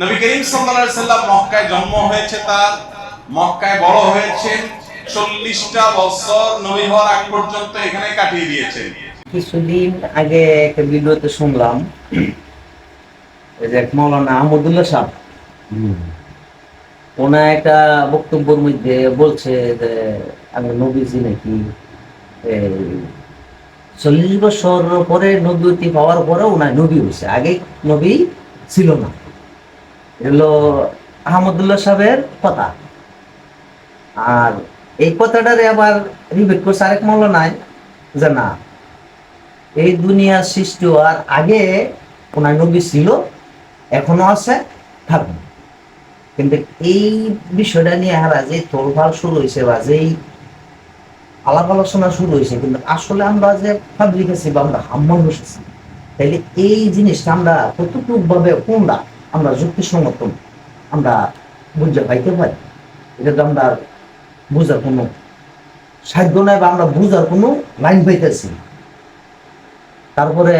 নবী করিম সাল্লাল্লাহু আলাইহি সাল্লাম মক্কায় জন্ম হয়েছে তার মক্কায় বড় হয়েছেন চল্লিশটা বছর নবী হওয়ার আগ পর্যন্ত এখানে কাটিয়ে দিয়েছেন। কিছুদিন আগে একটা ভিডিওতে শুনলাম এই যে এক মৌলানা আহমদুল্লাহ সাহ ওনা একটা বক্তব্যের মধ্যে বলছে যে আমি নবীজি নাকি চল্লিশ বছর পরে নবীতি পাওয়ার পরে ওনার নবী হয়েছে। আগে নবী ছিল না। এগুলো আহমদুল্লাহ সাহেবের কথা। আর এই কথাটারে আবার রিপিট করছে আরেক মৌলানায় যে না, এই দুনিয়া সৃষ্টি হওয়ার আগে ওনার নবী ছিল, এখনও আছে, থাকবে কিন্তু এই বিষয়টা নিয়ে হারা যে তোলফাল শুরু হয়েছে বা যেই আলাপ আলোচনা শুরু হয়েছে, কিন্তু আসলে আমরা যে পাবলিক আছি বা আমরা হাম্মা বসেছি তাইলে এই জিনিসটা আমরা কতটুকু ভাবে কোনটা আমরা যুক্তিসঙ্গত আমরা বুঝতে পাইতে পারি। এটা তো আমরা বুঝার কোনো সাধ্য নাই বা আমরা বুঝার কোনো লাইন পাইতেছি তারপরে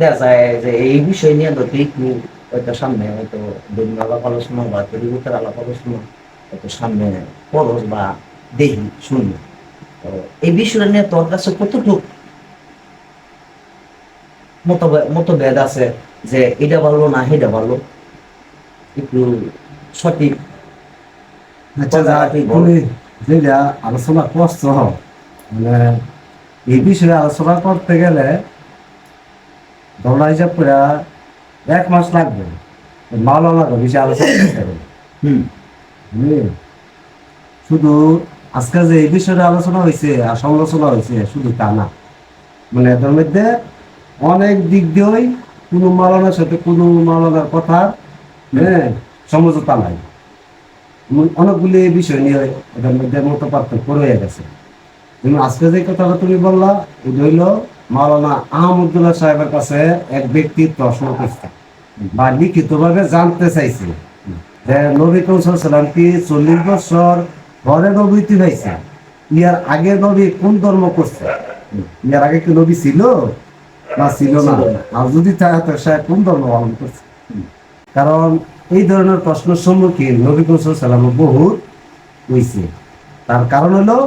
দেখা যায় যে এই বিষয় নিয়ে তো একটু হয়তো সামনে হয়তো বিভিন্ন আলাপ আলোচনা বা তরিগুতের আলাপ আলোচনা হয়তো সামনে পরশ বা দেখি, শুনি। তো এই বিষয়টা নিয়ে তোর কাছে কতটুকু মতভেদ আছে যে এটা ভালো না সেটা ভালো? একটু সঠিক আচ্ছা। তুমি যেটা আলোচনা করছ মানে এই বিষয়ে আলোচনা করতে গেলে ধরা হিসাব করে এক মাস লাগবে। লাগবে বিষয়ে আলোচনা করতে গেলে। হুম। শুধু আজকে যে এই বিষয়ে আলোচনা হয়েছে আর সমালোচনা হয়েছে শুধু তা না। মানে এদের মধ্যে অনেক দিক দিয়েই কোনো মালানার সাথে কোনো মালানার কথা হ্যাঁ সমঝোতা নাই। অনেকগুলি বিষয় নিয়ে এদের মধ্যে মত পার্থক্য রয়ে গেছে। যেমন আজকে যে কথাটা তুমি বললা, এটা হইল মাওলানা আহমদুল্লাহ সাহেবের কাছে এক ব্যক্তি প্রশ্ন করছে বা লিখিতভাবে জানতে চাইছে। যে নবী কৌশলাম কি চল্লিশ বছর পরে নবীতি হয়েছে ইয়ার আগে নবী কোন ধর্ম করছে? ইয়ার আগে কি নবী ছিল? না ছিল না। আর যদি থাকে তো সে কোন ধর্ম পালন করছে? কারণ এই ধরনের প্রশ্নের সম্মুখীন নবী কৌশল সালাম বহুত হয়েছে তার কারণ হলো,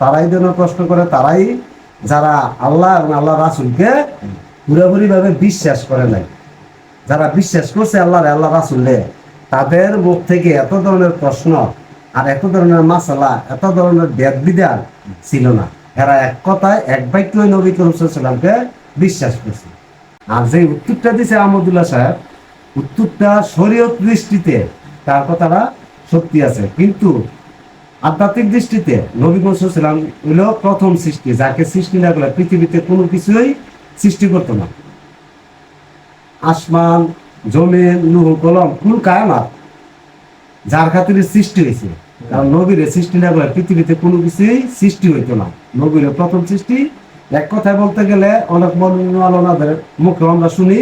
তারাই ধরনের প্রশ্ন করে, তারাই যারা আল্লাহ এবং আল্লাহ রাসুলকে পুরোপুরি ভাবে বিশ্বাস করে নাই। যারা বিশ্বাস করছে আল্লাহ আল্লাহ রাসুল্লে তাদের মুখ থেকে এত ধরনের প্রশ্ন আর এত ধরনের মাসালা, এত ধরনের বেদ বিধান ছিল না। এরা এক কথায়, এক বাক্যই নবী করিমসাল্লামকে বিশ্বাস করছে। আর যে উত্তরটা দিছে আহমদুল্লাহ সাহেব উত্তরটা শরীয়ত দৃষ্টিতে, তার কথাটা সত্যি আছে। কিন্তু আধ্যাত্মিক দৃষ্টিতে নবী সাল্লাম হইল প্রথম সৃষ্টি, যাকে সৃষ্টি না করলে পৃথিবীতে কোনো কিছুই সৃষ্টি করতো না। আসমান, জমিন নুহ কলম কোন কায়ামাত যার খাতিরে সৃষ্টি হয়েছে। কারণ নবীর সৃষ্টি না করলে পৃথিবীতে কোনো কিছুই সৃষ্টি হইতো না। নবীর প্রথম সৃষ্টি, এক কথায় বলতে গেলে অনেক মনোনাদের মুখে আমরা শুনি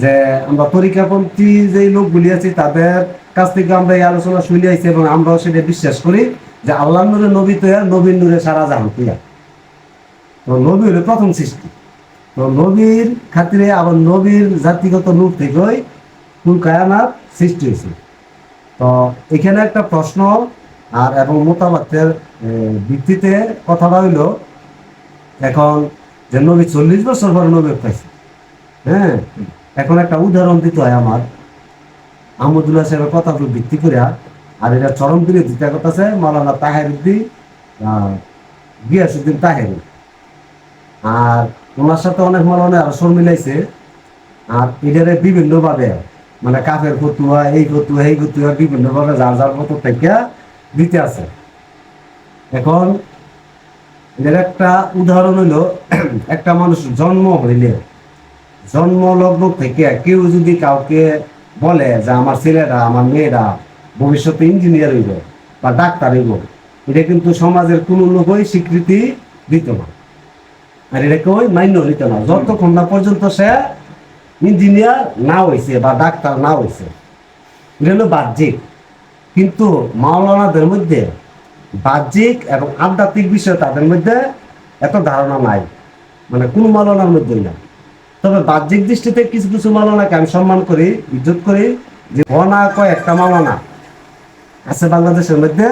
যে আমরা তরিকাপন্থী যে লোকগুলি আছি তাদের কাছ থেকে আমরা এই আলোচনা শুনে আইছি এবং আমরাও সেটা বিশ্বাস করি যে আল্লাহ নূরে নবী তৈয়া নবীর নূরে সারা জাহান তৈয়া তো নবী হলো প্রথম সৃষ্টি। তো নবীর খাতিরে আবার নবীর জাতিগত রূপ থেকেই কুল কায়ানার সৃষ্টি হয়েছে তো এখানে একটা প্রশ্ন আর এবং মতামতের ভিত্তিতে কথাটা হইল, এখন যে নবী চল্লিশ বছর পরে নবী পাইছে হ্যাঁ? এখন একটা উদাহরণ দিতে হয় আমার। আহমদুল্লাহ সাহেবের কথা উপর ভিত্তি করে, আর এটা চরম বিরোধিতা করতেছে মাওলানা তাহেরুদ্দিন গিয়াসুদ্দিন তাহের। আর ওনার সাথে অনেক মালানে আরও সর মিলাইছে আর এটারে বিভিন্ন ভাবে মানে কাফের ফতুয়া, এই ফতুয়া এই ফতুয়া বিভিন্ন ভাবে যার যার মতো থেকে দিতে আছে। এখন এদের একটা উদাহরণ হইল, একটা মানুষ জন্ম হইলে জন্ম লগ্ন থেকে কেউ যদি কাউকে বলে যে আমার ছেলেরা আমার মেয়েরা ভবিষ্যতে ইঞ্জিনিয়ার হইব বা ডাক্তার হইব এটা কিন্তু সমাজের কোনো লোকই স্বীকৃতি দিত না। আর এটা কেউ মান্য নিত না। যতক্ষণ না পর্যন্ত সে ইঞ্জিনিয়ার না হয়েছে বা ডাক্তার না হয়েছে এটা হলো বাহ্যিক। কিন্তু মাওলানাদের মধ্যে বাহ্যিক এবং আধ্যাত্মিক বিষয় তাদের মধ্যে এত ধারণা নাই। মানে কোনো মাওলানার মধ্যে না তবে বাহ্যিক দৃষ্টিতে কিছু কিছু মাওলানাকে আমি সম্মান করি, ইজ্জত করি যে গনা কয় একটা মাওলানা আছে বাংলাদেশের মধ্যে,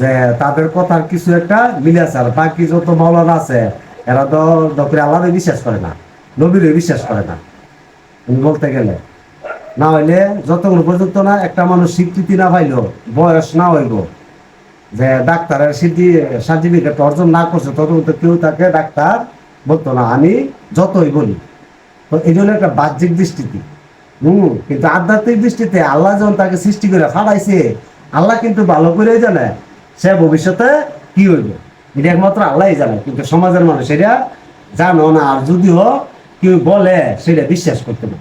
যে তাদের কথার কিছু একটা মিলে আছে আর বাকি যত মাওলানা আছে, এরা তো ডক্টর আল্লাহরে বিশ্বাস করে না, নবীরে বিশ্বাস করে না। বলতে গেলে, না হইলে যতক্ষণ পর্যন্ত না একটা মানুষ স্বীকৃতি না পাইলো, বয়স না হইব, যে ডাক্তারের সিদ্ধি সার্টিফিকেট অর্জন না করছে, ততক্ষণ তো কেউ তাকে ডাক্তার বলতো না। আমি যতই বলি এই জন্য একটা বাহ্যিক দৃষ্টিতে। হুম, কিন্তু আধ্যাত্মিক দৃষ্টিতে আল্লাহ যখন তাকে সৃষ্টি করে ফাড়াইছে আল্লাহ কিন্তু ভালো করে জানে সে ভবিষ্যতে কি হইবে। এটা একমাত্র আল্লাহই জানে, কিন্তু সমাজের মানুষ এটা জানো না, আর যদিও কেউ বলে, সেটা বিশ্বাস করতে না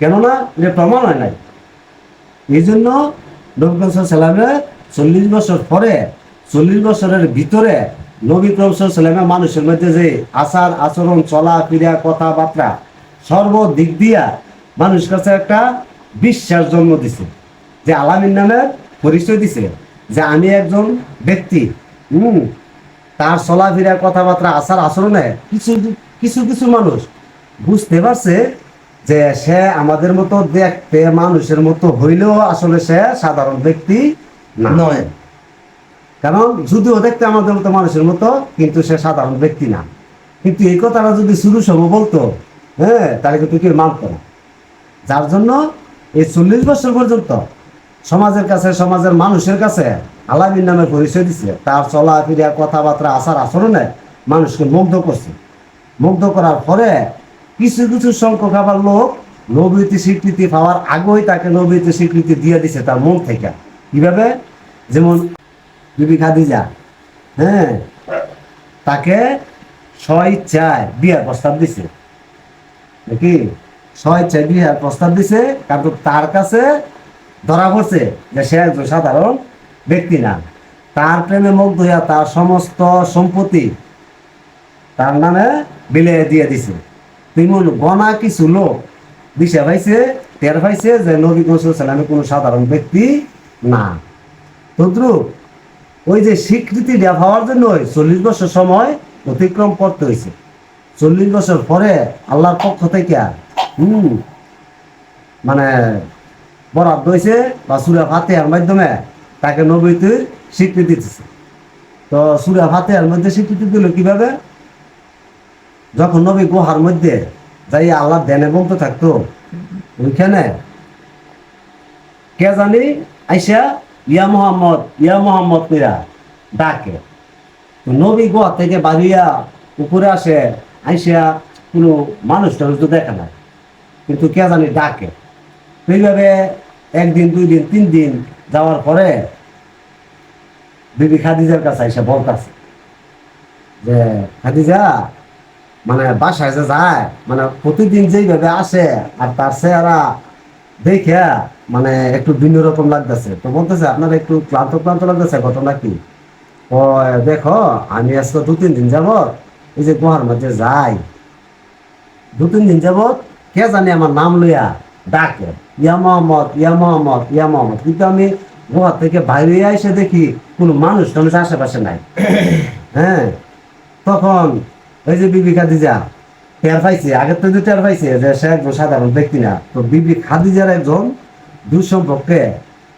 কেননা, এটা প্রমাণ হয় নাই। এই জন্য নবী সাল্লামের চল্লিশ বছর পরে, চল্লিশ বছরের ভিতরে নবী সাল্লামের মানুষের মধ্যে যে আচার, আচরণ, চলা ফিরা কথাবার্তা সর্বদিক দিয়া মানুষ কাছে একটা বিশ্বাস জন্ম দিছে, যে আলামিন নামের পরিচয় দিছে, যে আমি একজন ব্যক্তি। হুম তার চলাফেরা কথাবার্তা, আচার, আচরণে কিছু কিছু কিছু মানুষ বুঝতে পারছে যে সে আমাদের মতো দেখতে মানুষের মতো হইলেও আসলে সে সাধারণ ব্যক্তি নয়। কারণ যদিও দেখতে আমাদের মতো মানুষের মতো, কিন্তু সে সাধারণ ব্যক্তি না। কিন্তু এই কথাটা যদি শুরু সময় বলতো হ্যাঁ তাহলে কিন্তু কেউ মানতো না। যার জন্য এই চল্লিশ বছর পর্যন্ত সমাজের কাছে, সমাজের মানুষের কাছে আলামিন নামে পরিচয় দিছে। তার চলা ফিরা কথাবার্তা আসার আচরণে মানুষকে মুগ্ধ করছে। মুগ্ধ করার পরে কিছু কিছু সংখ্যক আবার লোক নবীতি স্বীকৃতি পাওয়ার আগেই তাকে নবীতি স্বীকৃতি দিয়ে দিছে তার মন থেকে। কীভাবে? যেমন বিবি খাদিজা হ্যাঁ? তাকে স্বইচ্ছায় বিয়ার প্রস্তাব দিছে। নাকি? স্বইচ্ছায় বিয়ার প্রস্তাব দিছে, কারণ তার কাছে ধরা পড়ছে যে সে একজন সাধারণ ব্যক্তি না। তার প্রেমে মুগ্ধ হইয়া তার সমস্ত সম্পত্তি তার নামে বিলে দিয়ে দিছে। তেমন গনা কিছু লোক দিশা পাইছে, টের পাইছে যে নবী সালামে কোনো সাধারণ ব্যক্তি না। তদ্রুপ ওই যে স্বীকৃতি পাওয়ার জন্য চল্লিশ বছর সময় অতিক্রম করতে হয়েছে। চল্লিশ বছর পরে আল্লাহর পক্ষ থেকে, হুম মানে বরাদ্দ হয়েছে বা সুরা ফাতেহার মাধ্যমে তাকে নবীতে স্বীকৃতি দিচ্ছে তো সুরা ফাতেহার মধ্যে স্বীকৃতি দিল কীভাবে? যখন নবী গুহার মধ্যে যাই আল্লাহ ধ্যানে বলতে থাকতো, ওইখানে কে জানি আইসা ইয়া মোহাম্মদ ইয়া মোহাম্মদ কইরা ডাকে। নবী গোয়া থেকে বাড়িয়া উপরে আসে, আইসা কোনো মানুষ টানুষ তো দেখে না কিন্তু কে জানি ডাকে। তো এইভাবে একদিন, দুই দিন, তিন দিন যাওয়ার পরে বিবি খাদিজার কাছে আইসা বলতাছে যে, খাদিজা মানে বাসায় যে যায় মানে প্রতিদিন যেইভাবে আসে আর তার চেহারা দেখে মানে একটু ভিন্ন রকম লাগতেছে। তো বলতেছে আপনার একটু ক্লান্ত ক্লান্ত লাগতেছে ঘটনা কি? ও দেখো আমি আজকে দু তিন দিন যাবত এই যে গুহার মধ্যে যাই। দু তিন দিন যাবত কে জানি আমার নাম লইয়া ডাকে। ইয়া মোহাম্মদ ইয়া মোহাম্মদ ইয়া মোহাম্মদ। কিন্তু আমি গুহা থেকে বাইরে এসে দেখি কোনো মানুষ টানুষ আশেপাশে নাই। হ্যাঁ তখন ওই যে বিবি খাদিজা টের পাইছে আগের তো টের পাইছে যে সে একজন সাধারণ ব্যক্তি না। তো বিবি খাদিজার একজন দুঃসম্পর্কে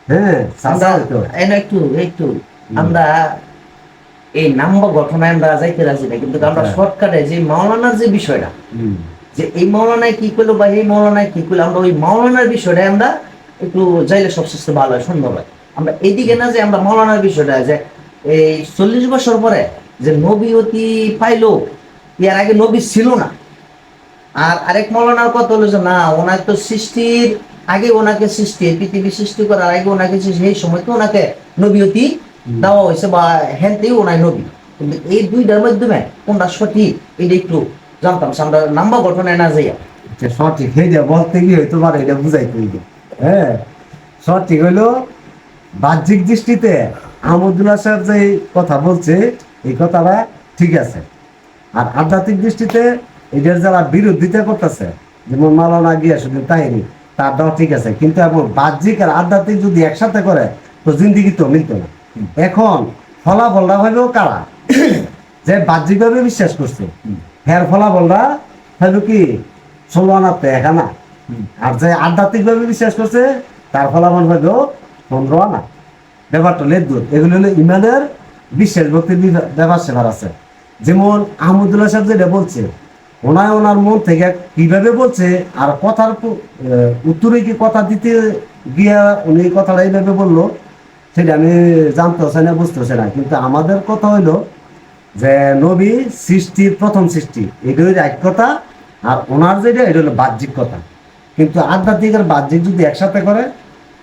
হ্যাঁ একটু একটু। আমরা এই নাম্বার ঘটনায় আমরা যাইতে রাজি না কিন্তু আমরা। শর্টকাটে যে মাওলানার যে বিষয়টা যে এই মাওলানায় কি করল বা এই মাওলানায় কি করল আমরা ওই মাওলানার বিষয়টা আমরা একটু যাইলে সবচেয়ে ভালো হয় সুন্দর হয়। আমরা এইদিকে না যে আমরা মাওলানার বিষয়টা যে এই চল্লিশ বছর পরে যে নবী অতি পাইলো এর আগে নবী ছিল না। আর আরেক মৌলানার কথা হলো যে না ওনার তো সৃষ্টির আগে ওনাকে সৃষ্টি পৃথিবী সৃষ্টি করার আগে ওনাকে সেই সময় তো ওনাকে নবীয়তি দেওয়া হয়েছে বা হ্যান্তেই ওনাই নবী। কিন্তু এই দুইটার মাধ্যমে কোনটা সঠিক এটা একটু জানতাম আমরা নাম্বার ঘটনায় না যাইয়া। যে সঠিক সেইটা বলতে গিয়ে তোমার এটা বুঝাইতে হইবে হ্যাঁ সঠিক হইল বাহ্যিক দৃষ্টিতে আহমদুল্লাহ সাহেব যে কথা বলছে এই কথাটা ঠিক আছে। আর আধ্যাত্মিক দৃষ্টিতে এটার যারা বিরোধিতা করতেছে, যেমন মালানা গিয়া শুধু তাইনি তারটাও ঠিক আছে, কিন্তু এখন বাহ্যিক আর আধ্যাত্মিক যদি একসাথে করে, তো জিন্দিগি তো মিলত না। এখন ফলাফলটা হইলেও কারা? যে বাহ্যিকভাবে বিশ্বাস করছে হ্যার ফলাফলটা হইল কি? ষোলো আনাতে একা না আর যে আধ্যাত্মিকভাবে বিশ্বাস করছে, তার ফলাফল হইল পনেরো আনা ব্যাপারটা লেদ দূর এগুলো হলো ইমানের বিশ্বাস ভক্তির ব্যাপার সেবার আছে। যেমন আহমদুল্লাহ সাহেব যেটা বলছে ওনায় ওনার মন থেকে কীভাবে বলছে আর কথার উত্তরে কি কথা দিতে গিয়া উনি কথাটা এইভাবে বলল, সেটা আমি জানতে হচ্ছে না বুঝতে হচ্ছে না। কিন্তু আমাদের কথা হইল যে নবী সৃষ্টির প্রথম সৃষ্টি, এটা হইল এক কথা, আর ওনার যেটা, এটা হলো বাহ্যিক কথা। কিন্তু আধ্যাত্মিক আর বাহ্যিক যদি একসাথে করে,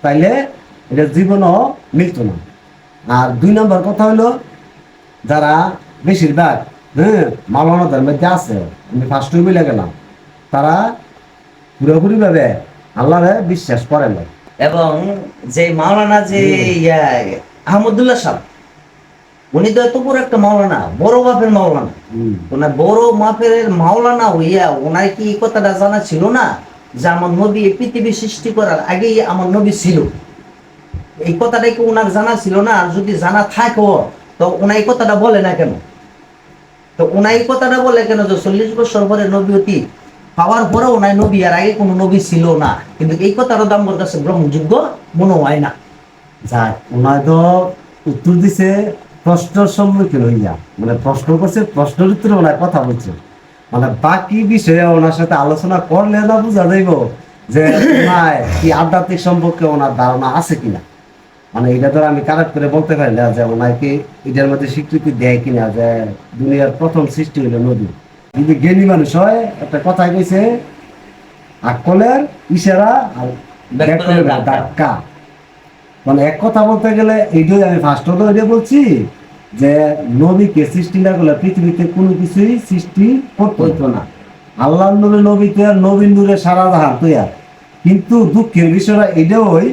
তাইলে এটা জীবনও মিলত না। আর দুই নম্বর কথা হলো যারা বেশিরভাগ হ্যাঁ মালানা ধর্মের যে আছে আমি ফার্স্ট মিলে গেলাম। তারা পুরোপুরি ভাবে আল্লাহরে বিশ্বাস করে না এবং যে মাওলানা যে ইয়া আহমদুল্লাহ সাহেব উনি তো এত বড় একটা মাওলানা বড় বাপের মাওলানা। ওনার বড় মাপের মাওলানা হইয়া ওনার কি এই কথাটা জানা ছিল না? যে আমার নবী পৃথিবী সৃষ্টি করার আগেই আমার নবী ছিল। এই কথাটা কি ওনার জানা ছিল না? আর যদি জানা থাকো তো ওনার এই কথাটা বলে না কেন? তো ওনার এই কথাটা বলে কেন যে চল্লিশ বছর পরে নবী অতি? পাওয়ার পরে ওনার নবী, আর আগে কোনো নবী ছিল না। কিন্তু এই কথাটা আমার কাছে গ্রহণযোগ্য মনে হয় না। যাক ওনার তো উত্তর দিছে, প্রশ্নের সম্মুখীন হইয়া। মানে প্রশ্ন করছে, প্রশ্নের উত্তরে ওনার কথা বলছে। মানে বাকি বিষয়ে ওনার সাথে আলোচনা করলে না বোঝা যাইব যে ওনার কি আধ্যাত্মিক সম্পর্কে ওনার ধারণা আছে কিনা। মানে এটা তো আমি কারেক্ট করে বলতে পারি না যে ওনাকে এটার মধ্যে স্বীকৃতি দেয় কিনা যে দুনিয়ার প্রথম সৃষ্টি হইল নদী যদি জ্ঞানী মানুষ হয় একটা কথা কইছে আকলের ইশারা আর ধাক্কা। মানে এক কথা বলতে গেলে এইটাই আমি ফার্স্ট তো এটা বলছি যে নবীকে সৃষ্টি না করলে পৃথিবীতে কোনো কিছুই সৃষ্টি করতে না। আল্লাহ নবী তৈয়ার নবীন নূরে সারা জাহান তৈয়ার। কিন্তু দুঃখের বিষয়টা এটাও ওই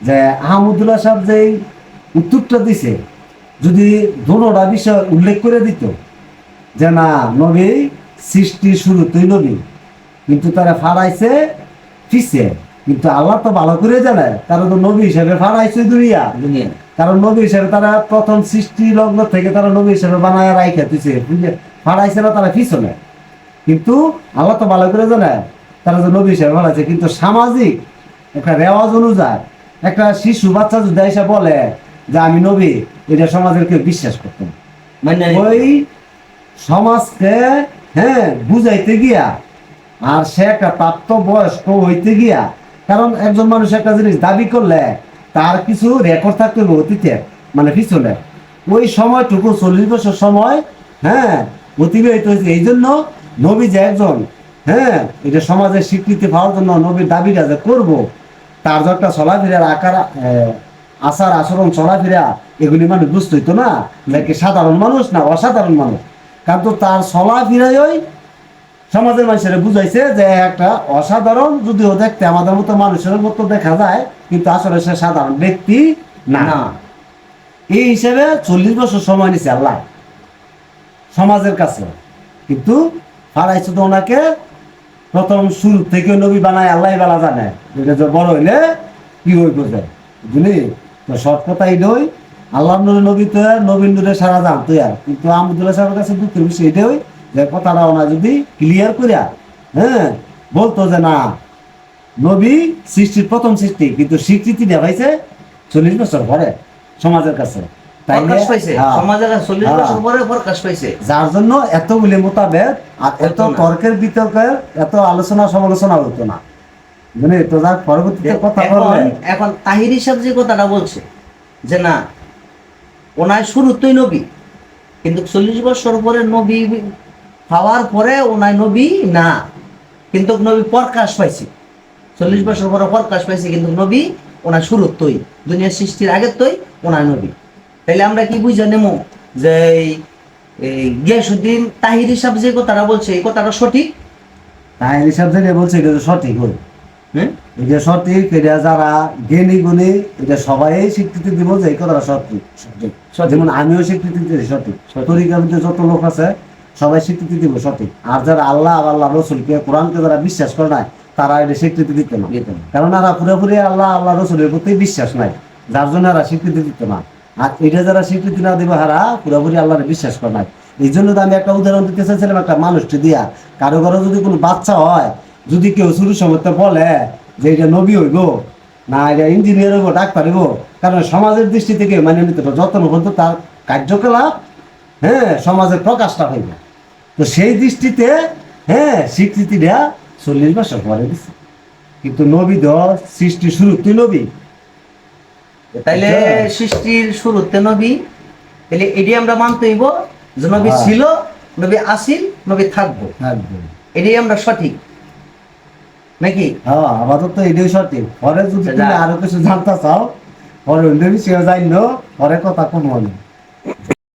যে আহমদুল্লাহ সাহেব যে উত্তরটা দিছে যদি দোনোটা বিষয় উল্লেখ করে দিত যে না নবী সৃষ্টি শুরুতেই নবী কিন্তু তারা ফাড়াইছে ফিসে কিন্তু আল্লাহ তো ভালো করে জানে তারা তো নবী হিসেবে ফাড়াইছে দুনিয়া। দুনিয়া। কারণ নবী হিসেবে তারা প্রথম সৃষ্টি লগ্ন থেকে তারা নবী হিসেবে বানায় রাইখা দিছে বুঝলে? ফাড়াইছে না তারা পিছনে। কিন্তু আল্লাহ তো ভালো করে জানে তারা যে নবী হিসেবে বানাইছে কিন্তু সামাজিক একটা রেওয়াজ অনুযায়ী একটা শিশু বাচ্চা যদি এসে বলে যে আমি নবী এটা সমাজের কেউ বিশ্বাস করতো ওই সমাজকে হ্যাঁ বুঝাইতে গিয়া আর সে একটা প্রাপ্ত বয়স্ক হইতে গিয়া কারণ একজন মানুষ একটা জিনিস দাবি করলে তার কিছু রেকর্ড থাকতে হবে অতীতে মানে পিছনে। ওই সময়টুকু চল্লিশ বছর সময় হ্যাঁ অতিবাহিত হয়েছে। এই জন্য নবী যে একজন হ্যাঁ এটা সমাজের স্বীকৃতি পাওয়ার জন্য নবীর দাবিটা যে করব তার যে একটা চলাফেরার আকার আচার আচরণ চলাফেরা এগুলি মানুষ বুঝতে হইতো না। নাকি সাধারণ মানুষ না অসাধারণ মানুষ? কিন্তু তার চলাফেরাই সমাজের মানুষেরা বুঝাইছে যে একটা অসাধারণ যদিও দেখতে আমাদের মতো মানুষের মতো দেখা যায় কিন্তু আসলে সে সাধারণ ব্যক্তি না। না। এই হিসেবে চল্লিশ বছর সময় নিছে আল্লাহ সমাজের কাছে। কিন্তু ফারাইছে তো ওনাকে প্রথম শুরু থেকে নবী বানায়, আল্লাহ বেলা জানে। এটা বড় হইলে কি হই বোঝে বুঝলি? তো সৎ কথা এটাই আল্লাহ নূরে নবী তো নবীন নূরে সারা জান তুই আর। কিন্তু আহমদুল্লাহ সাহেবের কাছে দুঃখের বিষয় এটাই যে কথাটা ওনা যদি ক্লিয়ার করিয়া হ্যাঁ বলতো যে না, নবী সৃষ্টির প্রথম সৃষ্টি, কিন্তু স্বীকৃতি দেখাইছে চল্লিশ বছর পরে সমাজের কাছে। হ্যাঁ। হ্যাঁ। যার জন্য এতগুলি মোতাবেক আর এত তর্কের বিতর্কের এত আলোচনা সমালোচনা হতো না। বুঝলি? তো যার পরবর্তীতে কথা এখন বললে এখন তাহির হিসাব যে কথাটা বলছে যে না ওনার শুরুতেই নবী কিন্তু চল্লিশ বছর পরে নবী হওয়ার পরে ওনার নবী না। কিন্তু নবী প্রকাশ পাইছে। চল্লিশ বছর পরে প্রকাশ পাইছে কিন্তু নবী ওনার শুরুর তৈ দুনিয়ার সৃষ্টির আগের তৈ ওনার নবী। তাইলে আমরা কি বুঝে নেব যে গিয়াসুদ্দিন তাহির হিসাব যে কথাটা বলছে এই কথাটা সঠিক? তাই হিসাব থেকে বলছে এটা তো সঠিক হই হ্যাঁ এটা সঠিক এটা যারা জ্ঞানী গুণী এটা সবাই স্বীকৃতি দিব যে এই কথাটা সঠিক। যেমন আমিও স্বীকৃতি দিই সঠিক। তরিকার ভিতরে যত লোক আছে সবাই স্বীকৃতি দিব সঠিক। আর যারা আল্লাহ আর আল্লাহ রসুলকে কোরআনকে যারা বিশ্বাস করে নাই তারা এটা স্বীকৃতি দিত না। দিত না। কারণ এরা পুরোপুরি আল্লাহ আল্লাহ রসুলের প্রতি বিশ্বাস নাই। যার জন্য এরা স্বীকৃতি দিত না। আর এটা যারা স্বীকৃতি না দিবে হারা, পুরোপুরি আল্লাহর বিশ্বাস করে নাই। এই জন্য তো আমি একটা উদাহরণ দিতে চাইছিলাম একটা মানুষটি দিয়া। কারও কারও যদি কোনো বাচ্চা হয়, যদি কেউ শুরু সময় বলে যে এটা নবী হইব, না, এটা ইঞ্জিনিয়ার হইব, ডাক্তার হইব, কারণ সমাজের দৃষ্টি থেকে মানে নিতে হবে। যত পর্যন্ত তার কার্যকলাপ হ্যাঁ সমাজের প্রকাশটা হইবে। তো সেই দৃষ্টিতে হ্যাঁ স্বীকৃতি দেয়া চল্লিশ বছর পরে দিচ্ছে কিন্তু নবী দ সৃষ্টি শুরু, তুই নবী? তাইলে আচ্ছা। সৃষ্টির শুরুতে নবী তাহলে এটি আমরা মানতে হইব যে নবী হ্যাঁ। ছিল নবী আসিল নবী থাকব। এটি আমরা সঠিক? নাকি? হ্যাঁ আপাতত এটাই সঠিক। পরে যদি আরও কিছু জানতে চাও পরে অন্য বিষয়ে জানলো পরে কথা কোনো